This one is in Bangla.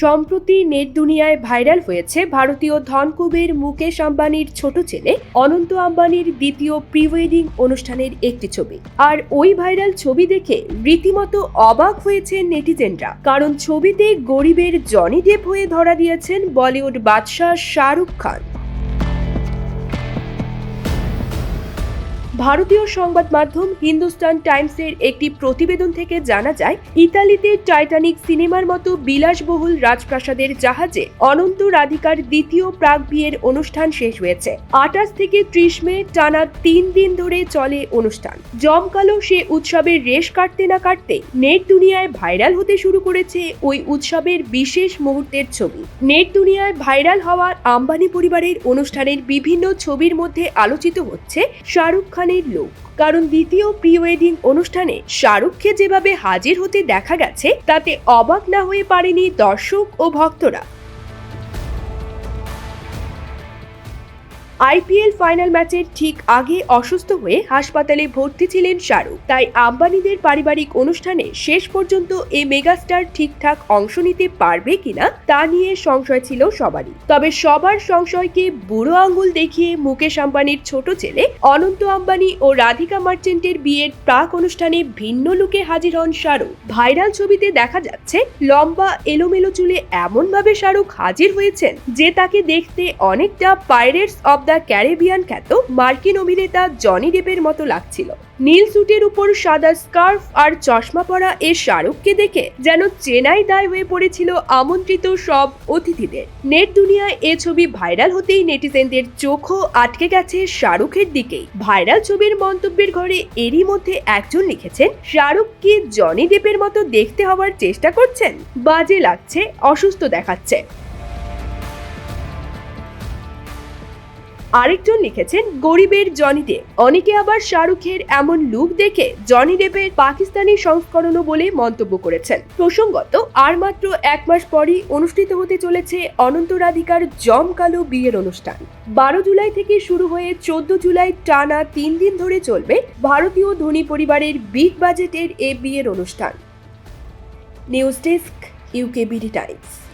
সম্প্রতি নেট দুনিয়ায় ভাইরাল হয়েছে ভারতীয় ধনকুবের মুকেশ আম্বানির ছোট ছেলে অনন্ত আম্বানির দ্বিতীয় প্রি ওয়েডিং অনুষ্ঠানের একটি ছবি। আর ওই ভাইরাল ছবি দেখে রীতিমতো অবাক হয়েছে নেটিজেনরা। কারণ ছবিতে গরিবের জনি ডেপ হয়ে ধরা দিয়েছেন বলিউড বাদশাহ শাহরুখ খান। ভারতীয় সংবাদ মাধ্যম হিন্দুস্তান টাইমসের একটি প্রতিবেদন থেকে জানা যায়, ইতালিতে টাইটানিক সিনেমার মতো বিলাসবহুল রাজপ্রাসাদের জাহাজে অনন্ত রাধিকার দ্বিতীয় প্রাক বিয়ের অনুষ্ঠান শেষ হয়েছে। আঠাশ থেকে ত্রিশ মে টানা তিন দিন ধরে চলে অনুষ্ঠান। জমকালো সে উৎসবের রেশ কাটতে না কাটতে নেট দুনিয়ায় ভাইরাল হতে শুরু করেছে ওই উৎসবের বিশেষ মুহূর্তের ছবি। নেট দুনিয়ায় ভাইরাল হওয়া আম্বানি পরিবারের অনুষ্ঠানের বিভিন্ন ছবির মধ্যে আলোচিত হচ্ছে শাহরুখ খানের লোক। কারণ দ্বিতীয় প্রি ওয়েডিং অনুষ্ঠানে শাহরুখকে যেভাবে হাজির হতে দেখা গেছে, তাতে অবাক না হয়ে পারেনি দর্শক ও ভক্তরা। আইপিএল ফাইনাল ম্যাচের ঠিক আগে অসুস্থ হয়ে হাসপাতালে ভর্তি ছিলেন শাহরুখ। তাই আম্বানিদের পারিবারিক অনুষ্ঠানে শেষ পর্যন্ত এই মেগাস্টার ঠিকঠাক অংশ নিতে পারবে কিনা তা নিয়ে সংশয় ছিল সবারই। তবে সবার সংশয়কে বুড়ো আঙ্গুল দেখিয়ে মুকেশ আম্বানির ছোট ছেলে অনন্ত আম্বানি ও রাধিকা মার্চেন্টের বিয়ের প্রাক অনুষ্ঠানে ভিন্ন লুকে হাজির হন শাহরুখ। ভাইরাল ছবিতে দেখা যাচ্ছে, লম্বা, এলোমেলো চুলে এমনভাবে শাহরুখ হাজির হয়েছেন যে তাকে দেখতে অনেকটা পাইরেটস অব দ্য ক্যারিবিয়ান খ্যাত মার্কিন অভিনেতা জনি ডেপের মতো লাগছিল। নীল স্যুটের উপর সাদা স্কার্ফ আর চশমা পরা এ শাহরুখকে দেখে যেন চেনাই দায় হয়ে পড়েছিল আমন্ত্রিত সব অতিথিদের। নেট দুনিয়ায় এ ছবি ভাইরাল হতেই নেটিজেনদের চোখও আটকে গেছে শাহরুখের দিকেই। ভাইরাল ছবির মন্তব্যের ঘরে এরই মধ্যে একজন লিখেছেন, শাহরুখ কি জনি ডেপের মতো দেখতে হওয়ার চেষ্টা করছেন? বাজে লাগছে, অসুস্থ দেখাচ্ছে। আরেকজন লিখেছেন, গরিবের জনি ডেপ অনেকে আবার শাহরুখের এমন লুক দেখে জনি ডেপের পাকিস্তানি সংস্করণও বলে মন্তব্য করেছেন। প্রসঙ্গত, আর মাত্র এক মাস পরই অনুষ্ঠিত হতে চলেছে অনন্ত রাধিকার জমকালো বিয়ের অনুষ্ঠান। বারো জুলাই থেকে শুরু হয়ে চোদ্দ জুলাই টানা তিন দিন ধরে চলবে ভারতীয় ধনী পরিবারের বিগ বাজেটের এ বিয়ের অনুষ্ঠান। News desk, UKBD times.